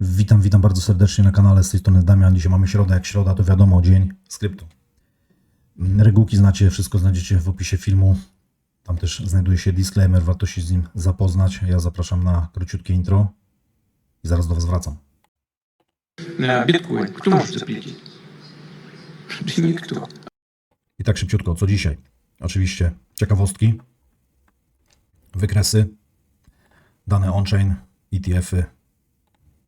Witam, witam bardzo serdecznie na kanale z tej strony Damian. Dzisiaj mamy środę, jak środa to wiadomo, dzień skryptu. Regułki znacie, wszystko znajdziecie w opisie filmu. Tam też znajduje się disclaimer, warto się z nim zapoznać. Ja zapraszam na króciutkie intro i zaraz do Was wracam. Bitcoin, kto może zapłacić? Nikt. I tak szybciutko, co dzisiaj? Oczywiście ciekawostki, wykresy, dane on-chain, ETF-y,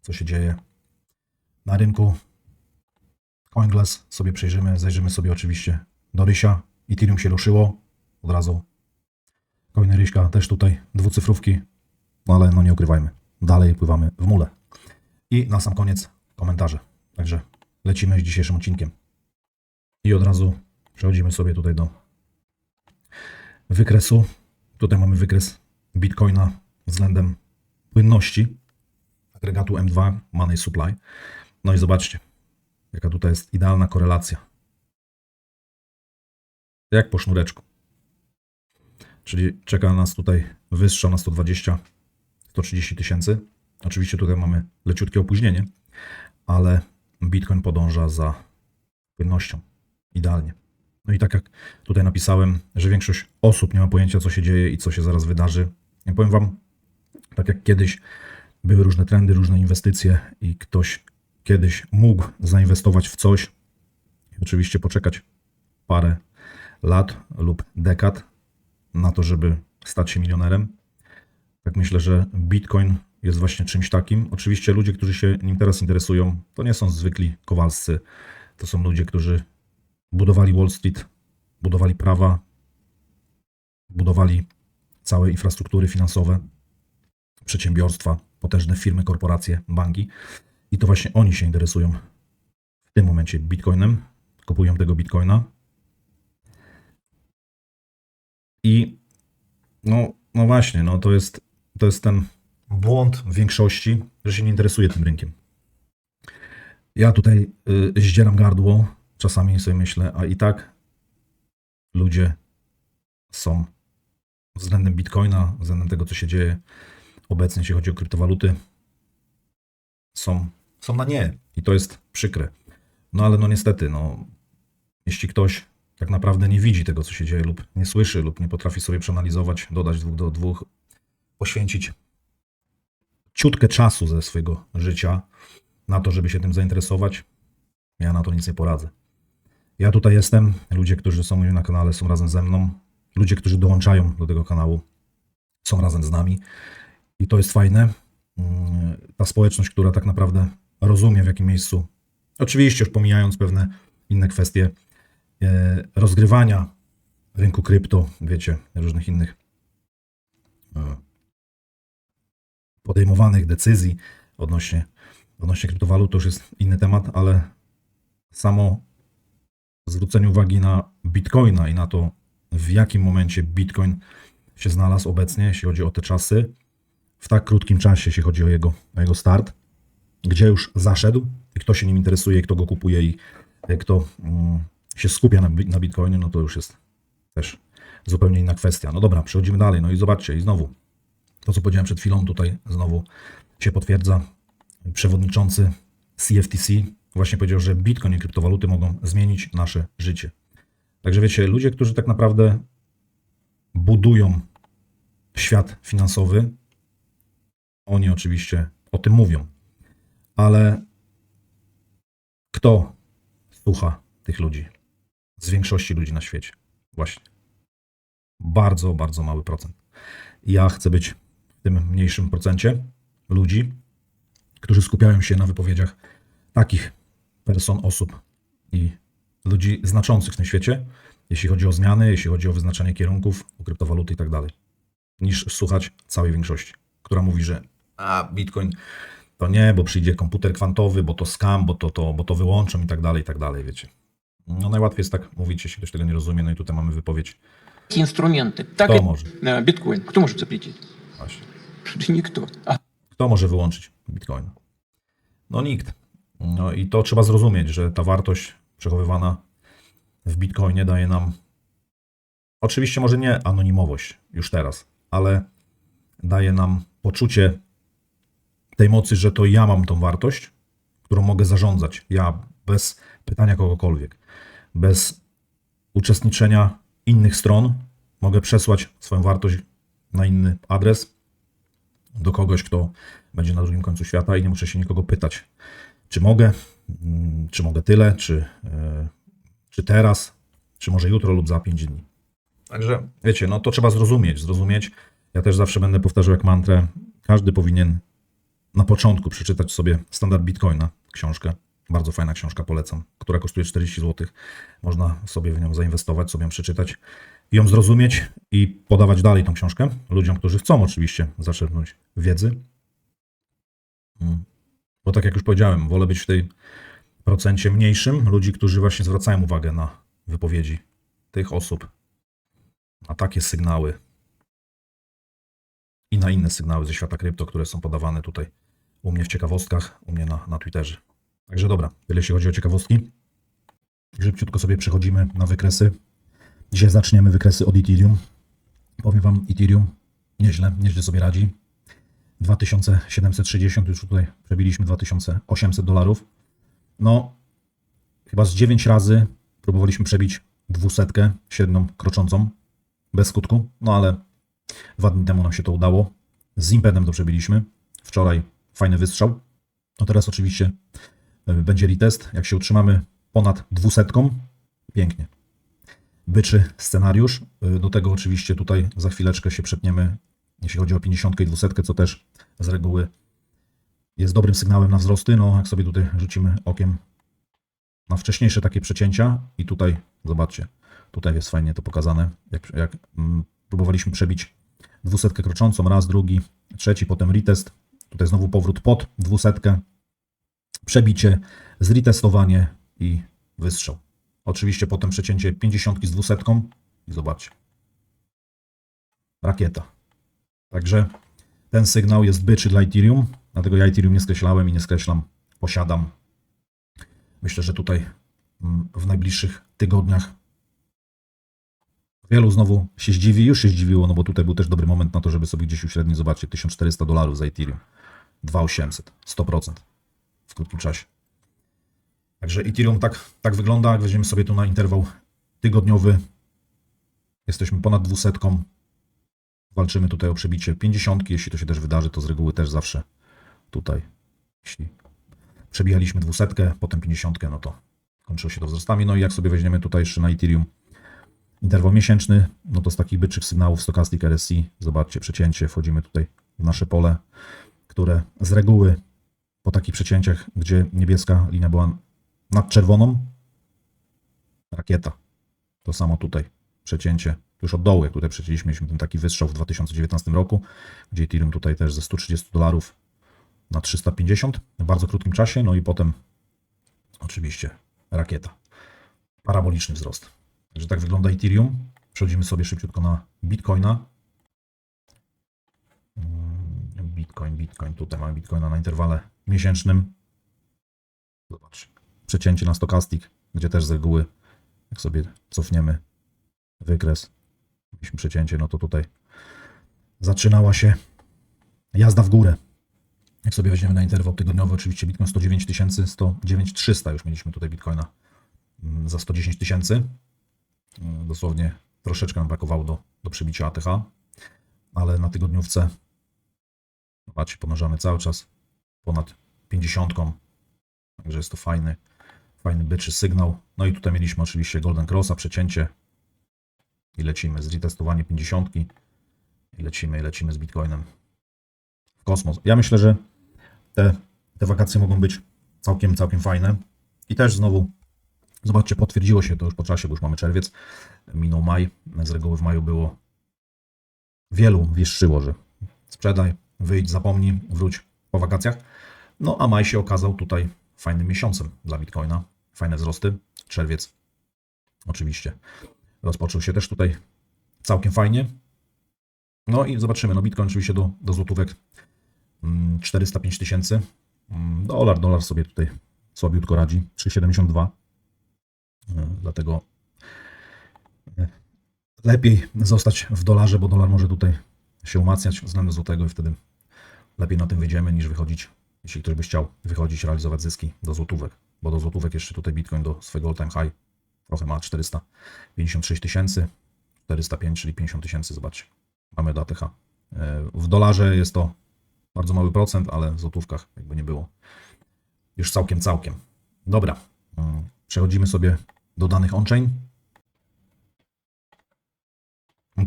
co się dzieje na rynku. CoinGlass sobie przejrzymy, zajrzymy sobie oczywiście do Rysia. Ethereum się ruszyło od razu. Coiny Ryśka też tutaj dwucyfrówki, no ale no nie ukrywajmy, dalej pływamy w mule. I na sam koniec komentarze. Także lecimy z dzisiejszym odcinkiem. I od razu przechodzimy sobie tutaj do wykresu. Tutaj mamy wykres Bitcoina względem płynności agregatu M2 Money Supply. No i zobaczcie, jaka tutaj jest idealna korelacja. Jak po sznureczku. Czyli czeka nas tutaj wyższa na 120, 130 tysięcy. Oczywiście tutaj mamy leciutkie opóźnienie, ale Bitcoin podąża za płynnością. Idealnie. No i tak jak tutaj napisałem, że większość osób nie ma pojęcia, co się dzieje i co się zaraz wydarzy. Ja powiem Wam, tak jak kiedyś były różne trendy, różne inwestycje i ktoś kiedyś mógł zainwestować w coś i oczywiście poczekać parę lat lub dekad na to, żeby stać się milionerem. Tak myślę, że Bitcoin jest właśnie czymś takim. Oczywiście ludzie, którzy się nim teraz interesują, to nie są zwykli kowalscy. To są ludzie, którzy budowali Wall Street, budowali prawa, budowali całe infrastruktury finansowe, przedsiębiorstwa, potężne firmy, korporacje, banki. I to właśnie oni się interesują w tym momencie bitcoinem, kupują tego bitcoina. I no, no właśnie, no to jest, to jest ten błąd większości, że się nie interesuje tym rynkiem. Ja tutaj y, zdzieram gardło, czasami sobie myślę, a i tak ludzie są względem bitcoina, względem tego, co się dzieje obecnie, jeśli chodzi o kryptowaluty, są, są na nie. I to jest przykre. No ale no niestety, no, jeśli ktoś tak naprawdę nie widzi tego, co się dzieje, lub nie słyszy, lub nie potrafi sobie przeanalizować, dodać dwóch do dwóch, poświęcić ciutkę czasu ze swojego życia na to, żeby się tym zainteresować, ja na to nic nie poradzę. Ja tutaj jestem, ludzie, którzy są na kanale, są razem ze mną, ludzie, którzy dołączają do tego kanału, są razem z nami i to jest fajne. Mm, Ta społeczność, która tak naprawdę rozumie, w jakim miejscu, oczywiście już pomijając pewne inne kwestie e, rozgrywania rynku krypto, wiecie, różnych innych e, podejmowanych decyzji odnośnie, odnośnie kryptowalut, to już jest inny temat, ale samo zwrócenie uwagi na Bitcoina i na to, w jakim momencie Bitcoin się znalazł obecnie, jeśli chodzi o te czasy, w tak krótkim czasie, jeśli chodzi o jego, o jego start, gdzie już zaszedł i kto się nim interesuje, kto go kupuje i kto mm, się skupia na, na Bitcoinie, no to już jest też zupełnie inna kwestia. No dobra, przechodzimy dalej. No i zobaczcie, i znowu to, co powiedziałem przed chwilą, tutaj znowu się potwierdza. Przewodniczący CFTC właśnie powiedział, że Bitcoin i kryptowaluty mogą zmienić nasze życie. Także wiecie, ludzie, którzy tak naprawdę budują świat finansowy, oni oczywiście o tym mówią. Ale kto słucha tych ludzi? Z większości ludzi na świecie. Właśnie. Bardzo, bardzo mały procent. Ja chcę być w tym mniejszym procencie ludzi, którzy skupiają się na wypowiedziach takich person, osób i ludzi znaczących w tym świecie, jeśli chodzi o zmiany, jeśli chodzi o wyznaczanie kierunków, o kryptowaluty i tak dalej, niż słuchać całej większości, która mówi, że a Bitcoin to nie, bo przyjdzie komputer kwantowy, bo to skam, bo to, to, bo to wyłączą i tak dalej, i tak dalej, wiecie. No najłatwiej jest tak mówić, jeśli ktoś tego nie rozumie, no i tutaj mamy wypowiedź. Instrumenty. Tak, Kto może? E, Bitcoin. Kto może zapłacić? Właśnie. Nikto. A. Kto może wyłączyć Bitcoin? No nikt. No i to trzeba zrozumieć, że ta wartość przechowywana w Bitcoinie daje nam oczywiście może nie anonimowość już teraz, ale daje nam poczucie tej mocy, że to ja mam tą wartość, którą mogę zarządzać. Ja bez pytania kogokolwiek, bez uczestniczenia innych stron, mogę przesłać swoją wartość na inny adres do kogoś, kto będzie na drugim końcu świata i nie muszę się nikogo pytać, czy mogę, mm, czy mogę tyle, czy, e, czy teraz, czy może jutro lub za 5 dni. Także wiecie, no to trzeba zrozumieć, zrozumieć. Ja też zawsze będę powtarzał jak mantrę, każdy powinien na początku przeczytać sobie Standard Bitcoina, książkę. Bardzo fajna książka, polecam, która kosztuje 40 zł. Można sobie w nią zainwestować, sobie ją przeczytać, ją zrozumieć i podawać dalej tą książkę ludziom, którzy chcą oczywiście zaczerpnąć wiedzy. Mm. Bo tak jak już powiedziałem, wolę być w tej procencie mniejszym ludzi, którzy właśnie zwracają uwagę na wypowiedzi tych osób, na takie sygnały i na inne sygnały ze świata krypto, które są podawane tutaj u mnie w ciekawostkach, u mnie na, na Twitterze. Także dobra, tyle jeśli chodzi o ciekawostki. Szybciutko sobie przechodzimy na wykresy. Dzisiaj zaczniemy wykresy od Ethereum. Powiem Wam, Ethereum nieźle, nieźle sobie radzi. 2760, już tutaj przebiliśmy 2800 dolarów. No, chyba z 9 razy próbowaliśmy przebić dwusetkę średnią kroczącą, bez skutku, no ale dwa dni temu nam się to udało. Z impedem to przebiliśmy. Wczoraj fajny wystrzał. No teraz oczywiście y, będzie retest. Jak się utrzymamy ponad dwusetką, pięknie. Byczy scenariusz. Y, Do tego oczywiście tutaj za chwileczkę się przepniemy, jeśli chodzi o 50 i 200, co też z reguły jest dobrym sygnałem na wzrosty. No, jak sobie tutaj rzucimy okiem na wcześniejsze takie przecięcia i tutaj zobaczcie, tutaj jest fajnie to pokazane, jak, jak mm, próbowaliśmy przebić dwusetkę kroczącą, raz, drugi, trzeci, potem retest, tutaj znowu powrót pod dwusetkę, przebicie, zretestowanie i wystrzał. Oczywiście potem przecięcie 50 z dwusetką i zobaczcie. Rakieta. Także ten sygnał jest byczy dla Ethereum, dlatego ja Ethereum nie skreślałem i nie skreślam, posiadam. Myślę, że tutaj mm, w najbliższych tygodniach wielu znowu się zdziwi, już się zdziwiło, no bo tutaj był też dobry moment na to, żeby sobie gdzieś uśrednić, zobaczcie, 1400 dolarów za Ethereum, 2800, 100% w krótkim czasie. Także Ethereum tak, tak wygląda, jak weźmiemy sobie tu na interwał tygodniowy, jesteśmy ponad 200, walczymy tutaj o przebicie 50, jeśli to się też wydarzy, to z reguły też zawsze tutaj, jeśli przebijaliśmy 200, potem 50, no to kończyło się to wzrostami. No i jak sobie weźmiemy tutaj jeszcze na Ethereum interwał miesięczny, no to z takich byczych sygnałów Stochastic RSI, zobaczcie przecięcie, wchodzimy tutaj w nasze pole, które z reguły po takich przecięciach, gdzie niebieska linia była nad czerwoną, rakieta. To samo tutaj, przecięcie już od dołu, jak tutaj przecięliśmy, mieliśmy ten taki wystrzał w 2019 roku, gdzie Ethereum tutaj też ze 130 dolarów na 350 w bardzo krótkim czasie, no i potem oczywiście rakieta. Paraboliczny wzrost. Także tak wygląda Ethereum. Przechodzimy sobie szybciutko na Bitcoina. Bitcoin, Bitcoin. Tutaj mamy Bitcoina na interwale miesięcznym. Zobacz. Przecięcie na Stochastic, gdzie też z reguły, jak sobie cofniemy wykres, mieliśmy przecięcie, no to tutaj zaczynała się jazda w górę. Jak sobie weźmiemy na interwał tygodniowy, oczywiście Bitcoin 109 tysięcy, 109 300 już mieliśmy tutaj Bitcoina mm, za 110 tysięcy. Mm, Dosłownie troszeczkę nam brakowało do, do przebicia ATH, ale na tygodniówce zobaczcie, pomnażamy cały czas ponad 50, także jest to fajny, fajny byczy sygnał. No i tutaj mieliśmy oczywiście Golden Crossa, przecięcie i lecimy, zretestowanie 50 i lecimy, i lecimy z Bitcoinem w kosmos. Ja myślę, że te, te wakacje mogą być całkiem, całkiem fajne. I też znowu, zobaczcie, potwierdziło się to już po czasie, bo już mamy czerwiec, minął maj. Z reguły w maju było wielu wieszczyło, że sprzedaj, wyjdź, zapomnij, wróć po wakacjach. No a maj się okazał tutaj fajnym miesiącem dla Bitcoina. Fajne wzrosty. Czerwiec oczywiście rozpoczął się też tutaj całkiem fajnie. No i zobaczymy. No Bitcoin oczywiście do, do złotówek mm, 405 tysięcy. Mm, Dolar, dolar sobie tutaj słabiutko radzi. 3,72. Y, Dlatego y, lepiej zostać w dolarze, bo dolar może tutaj się umacniać względem złotego i wtedy lepiej na tym wyjdziemy niż wychodzić, jeśli ktoś by chciał wychodzić, realizować zyski do złotówek, bo do złotówek jeszcze tutaj Bitcoin do swojego all-time high trochę ma 456 tysięcy, 405, czyli 50 tysięcy, zobaczcie, mamy do ATH. E, W dolarze jest to bardzo mały procent, ale w złotówkach jakby nie było. Już całkiem, całkiem. Dobra, mm, przechodzimy sobie do danych on-chain.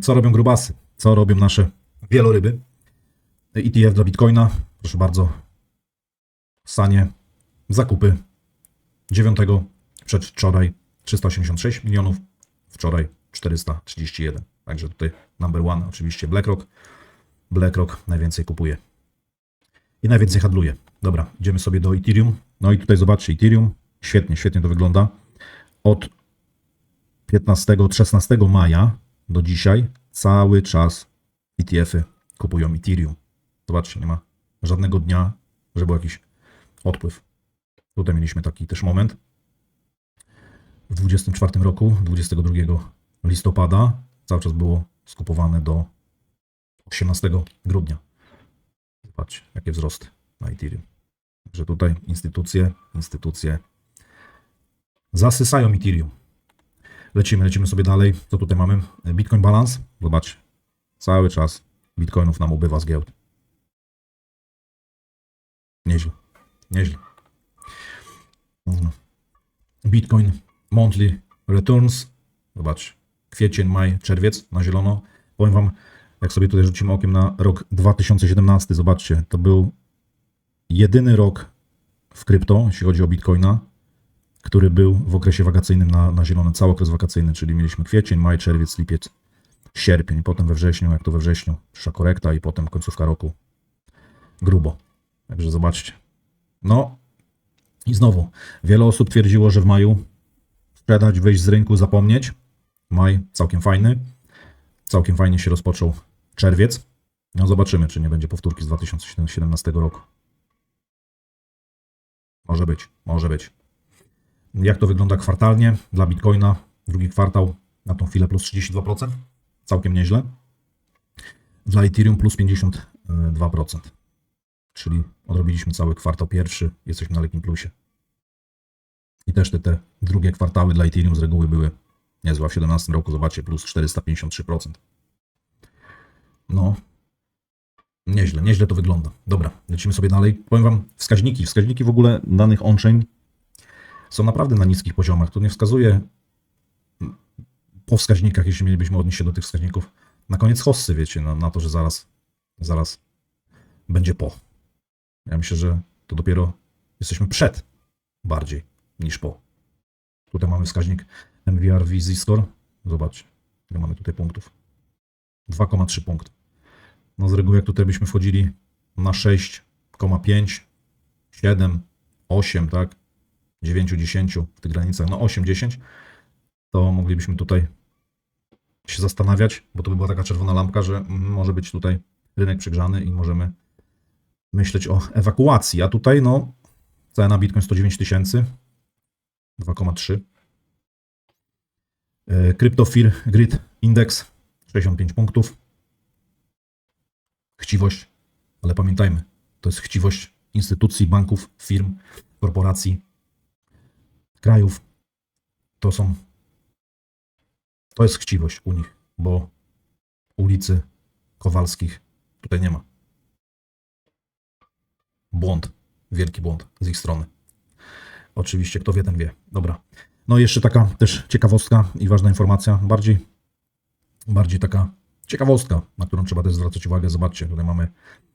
Co robią grubasy? Co robią nasze wieloryby? ETF dla Bitcoina, proszę bardzo. Sanie, zakupy 9 przedwczoraj 386 milionów, wczoraj 431. Także tutaj number one oczywiście BlackRock. BlackRock najwięcej kupuje i najwięcej handluje. Dobra, idziemy sobie do Ethereum. No i tutaj zobaczcie, Ethereum, świetnie, świetnie to wygląda. Od 15, od 16 maja do dzisiaj cały czas ETF-y kupują Ethereum. Zobaczcie, nie ma żadnego dnia, że był jakiś odpływ. Tutaj mieliśmy taki też moment. W 24 roku, 22 listopada, cały czas było skupowane do 18 grudnia. Zobaczcie, jakie wzrosty na Ethereum. Także tutaj instytucje, instytucje zasysają Ethereum. Lecimy, lecimy sobie dalej. Co tutaj mamy? Bitcoin Balance. Zobaczcie. Cały czas bitcoinów nam ubywa z giełd. Nieźle. Nieźle. Bitcoin Monthly Returns. Zobaczcie. Kwiecień, maj, czerwiec na zielono. Powiem Wam, jak sobie tutaj rzucimy okiem na rok 2017, zobaczcie, to był jedyny rok w krypto, jeśli chodzi o Bitcoina, który był w okresie wakacyjnym na, na zielony, cały okres wakacyjny, czyli mieliśmy kwiecień, maj, czerwiec, lipiec, sierpień, potem we wrześniu, jak to we wrześniu, przyszła korekta i potem końcówka roku grubo. Także zobaczcie. No i znowu, wiele osób twierdziło, że w maju sprzedać, wyjść z rynku, zapomnieć. Maj całkiem fajny. Całkiem fajnie się rozpoczął czerwiec. No zobaczymy, czy nie będzie powtórki z 2017 roku. Może być, może być. Jak to wygląda kwartalnie dla Bitcoina? Drugi kwartał na tą chwilę plus 32%. Całkiem nieźle. Dla Ethereum plus 52%. Czyli odrobiliśmy cały kwartał pierwszy, jesteśmy na lekkim plusie. I też te, te drugie kwartały dla Ethereum z reguły były niezłe. W 2017 roku, zobaczcie, plus 453%. No, nieźle, nieźle to wygląda. Dobra, lecimy sobie dalej. Powiem Wam, wskaźniki, wskaźniki w ogóle danych on-chain są naprawdę na niskich poziomach. To nie wskazuje po wskaźnikach, jeśli mielibyśmy odnieść się do tych wskaźników, na koniec hossy, wiecie, na, na to, że zaraz, zaraz będzie po. Ja myślę, że to dopiero jesteśmy przed bardziej niż po. Tutaj mamy wskaźnik MVR Visi Score. Zobaczcie, ile mamy tutaj punktów. 2,3 punkty. No z reguły jak tutaj byśmy wchodzili na 6,5, 7, 8, tak? 9, 10 w tych granicach, no 8, 10, to moglibyśmy tutaj się zastanawiać, bo to by była taka czerwona lampka, że może być tutaj rynek przegrzany i możemy myśleć o ewakuacji. A tutaj, no, cena Bitcoin 109 tysięcy, 2,3. E, Crypto Fear Grid Index 65 punktów. Chciwość, ale pamiętajmy, to jest chciwość instytucji, banków, firm, korporacji, krajów. To są. To jest chciwość u nich, bo ulicy Kowalskich tutaj nie ma. Błąd, wielki błąd z ich strony. Oczywiście, kto wie, ten wie. Dobra. No i jeszcze taka też ciekawostka i ważna informacja, bardziej, bardziej taka ciekawostka, na którą trzeba też zwracać uwagę. Zobaczcie, tutaj mamy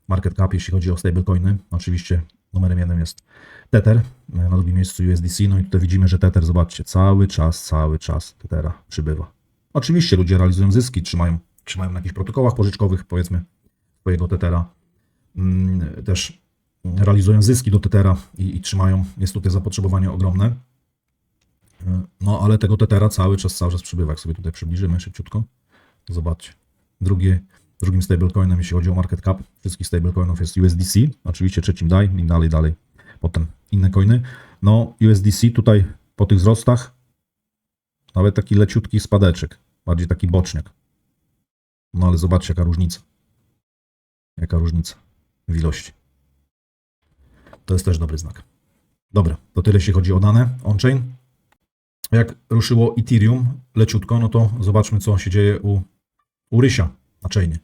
market cap, jeśli chodzi o stablecoiny. Oczywiście numerem jednym jest Tether, na drugim miejscu USDC. No i tutaj widzimy, że Tether, zobaczcie, cały czas, cały czas Tethera przybywa. Oczywiście ludzie realizują zyski, trzymają, trzymają na jakichś protokołach pożyczkowych, powiedzmy, swojego Tethera. Mm, Też realizują zyski do Tethera i, i trzymają. Jest tutaj zapotrzebowanie ogromne. No, ale tego Tethera cały czas, cały czas przybywa. Jak sobie tutaj przybliżymy szybciutko, zobaczcie. Drugie, drugim stablecoinem, jeśli chodzi o market cap wszystkich stablecoinów jest USDC. Oczywiście trzecim DAI i dalej, dalej. Potem inne coiny. No, USDC tutaj po tych wzrostach nawet taki leciutki spadeczek. Bardziej taki boczniak. No ale zobaczcie, jaka różnica. Jaka różnica. w ilości. To jest też dobry znak. Dobra, to tyle jeśli chodzi o dane on-chain. Jak ruszyło Ethereum leciutko, no to zobaczmy co się dzieje u, u Rysia na chainie.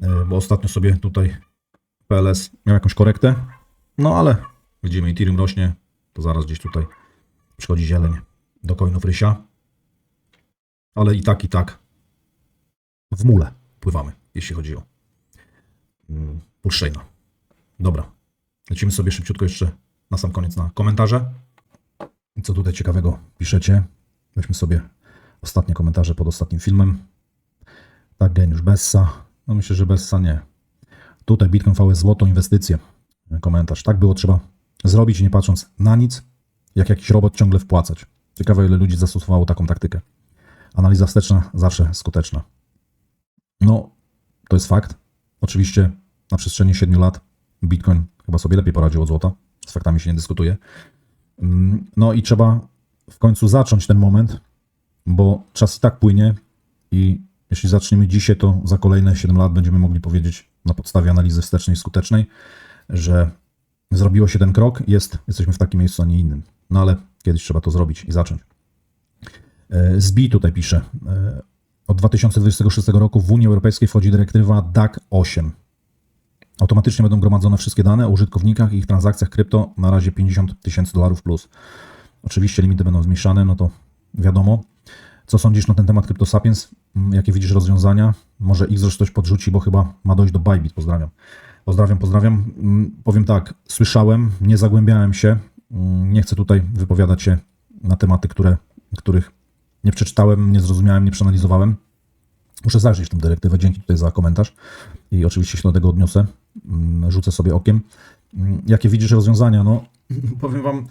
E, Bo ostatnio sobie tutaj PLS miał jakąś korektę, no ale widzimy Ethereum rośnie, to zaraz gdzieś tutaj przychodzi zieleń do coinów Rysia. Ale i tak, i tak w mule pływamy, jeśli chodzi o mm, Pulshaina. Dobra, lecimy sobie szybciutko jeszcze na sam koniec na komentarze. Co tutaj ciekawego piszecie? Weźmy sobie ostatnie komentarze pod ostatnim filmem. Tak, geniusz Bessa. No myślę, że Bessa nie. Tutaj Bitcoin V jest złoto, inwestycje. Komentarz. Tak było trzeba zrobić, nie patrząc na nic, jak jakiś robot ciągle wpłacać. Ciekawe, ile ludzi zastosowało taką taktykę. Analiza wsteczna zawsze skuteczna. No, to jest fakt. Oczywiście na przestrzeni 7 lat Bitcoin chyba sobie lepiej poradził od złota. Z faktami się nie dyskutuje. Mm, No i trzeba w końcu zacząć ten moment, bo czas i tak płynie i jeśli zaczniemy dzisiaj, to za kolejne 7 lat będziemy mogli powiedzieć na podstawie analizy wstecznej i skutecznej, że zrobiło się ten krok, jest, jesteśmy w takim miejscu, a nie innym. No ale kiedyś trzeba to zrobić i zacząć. E, Zbi tutaj pisze. e, Od 2026 roku w Unii Europejskiej wchodzi dyrektywa DAC 8. Automatycznie będą gromadzone wszystkie dane o użytkownikach i ich transakcjach krypto na razie 50 tysięcy dolarów plus. Oczywiście limity będą zmniejszane, no to wiadomo. Co sądzisz na ten temat CryptoSapiens? Mm, Jakie widzisz rozwiązania? Może Xrox coś podrzuci, bo chyba ma dojść do Bybit. Pozdrawiam. Pozdrawiam, pozdrawiam. Mm, Powiem tak, słyszałem, nie zagłębiałem się. Mm, Nie chcę tutaj wypowiadać się na tematy, które, których nie przeczytałem, nie zrozumiałem, nie przeanalizowałem. Muszę zajrzeć w tę dyrektywę. Dzięki tutaj za komentarz i oczywiście się do tego odniosę. Mm, Rzucę sobie okiem. Mm, Jakie widzisz rozwiązania? No, powiem Wam,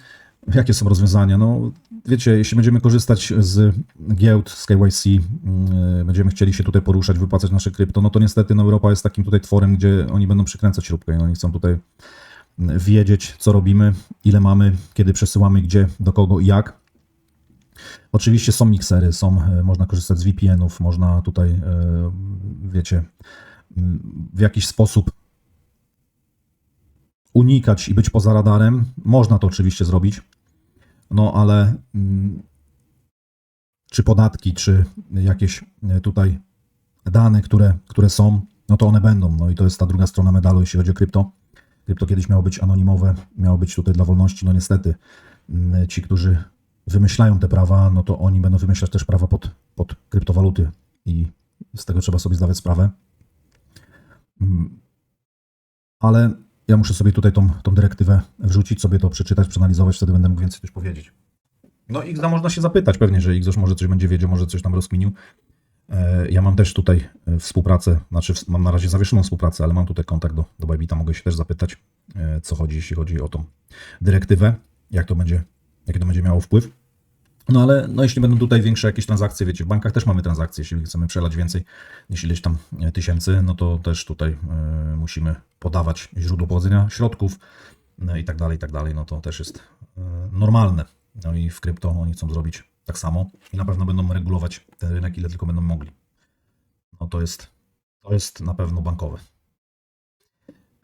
jakie są rozwiązania. No, wiecie, jeśli będziemy korzystać z giełd, z KYC, mm, będziemy chcieli się tutaj poruszać, wypłacać nasze krypto, no to niestety no, Europa jest takim tutaj tworem, gdzie oni będą przykręcać śrubkę i oni chcą tutaj wiedzieć, co robimy, ile mamy, kiedy przesyłamy, gdzie, do kogo i jak. Oczywiście są miksery, są, e, można korzystać z VPN-ów, można tutaj, e, wiecie, w jakiś sposób unikać i być poza radarem. Można to oczywiście zrobić, no ale mm, czy podatki, czy jakieś e, tutaj dane, które, które są, no to one będą. No i to jest ta druga strona medalu, jeśli chodzi o krypto. Krypto kiedyś miało być anonimowe, miało być tutaj dla wolności. No niestety, mm, ci, którzy wymyślają te prawa, no to oni będą wymyślać też prawa pod, pod kryptowaluty i z tego trzeba sobie zdawać sprawę. Mm, Ale ja muszę sobie tutaj tą, tą dyrektywę wrzucić, sobie to przeczytać, przeanalizować, wtedy będę mógł więcej też powiedzieć. No Xda można się zapytać pewnie, że Xoż może coś będzie wiedział, może coś tam rozkminił. E, Ja mam też tutaj e, współpracę, znaczy mam na razie zawieszoną współpracę, ale mam tutaj kontakt do, do mogę się też zapytać, e, co chodzi, jeśli chodzi o tą dyrektywę, jak to będzie, jaki to będzie miało wpływ. No ale no, jeśli będą tutaj większe jakieś transakcje, wiecie, w bankach też mamy transakcje, jeśli chcemy przelać więcej niż ileś tam e, tysięcy, no to też tutaj e, musimy podawać źródło pochodzenia środków no i tak dalej, i tak dalej, no to też jest e, normalne. No i w krypto oni chcą zrobić tak samo i na pewno będą regulować ten rynek, ile tylko będą mogli. No to jest, to jest na pewno bankowe.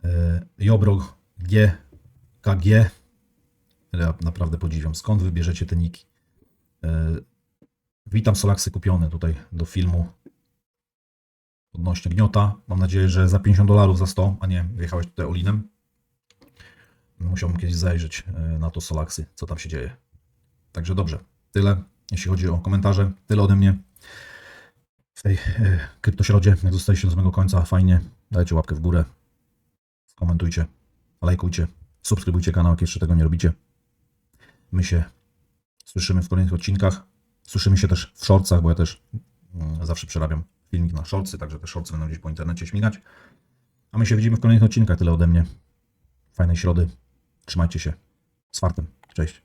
E, Jobro GKG, ja naprawdę podziwiam, skąd wybierzecie te niki? E, Witam Solaksy kupione tutaj do filmu odnośnie gniota. Mam nadzieję, że za 50 dolarów, za 100, a nie wjechałeś tutaj olinem. Musiałbym kiedyś zajrzeć e, na to Solaksy, co tam się dzieje. Także dobrze, tyle jeśli chodzi o komentarze. Tyle ode mnie w tej e, kryptośrodzie. Jak zostaliście do samego końca, fajnie. Dajcie łapkę w górę, komentujcie, lajkujcie, subskrybujcie kanał, jak jeszcze tego nie robicie. My się słyszymy w kolejnych odcinkach. Słyszymy się też w shortsach, bo ja też mm, zawsze przerabiam filmik na shortsy, także te shortsy będą gdzieś po internecie śmigać. A my się widzimy w kolejnych odcinkach. Tyle ode mnie. Fajnej środy. Trzymajcie się. Z fartem. Cześć.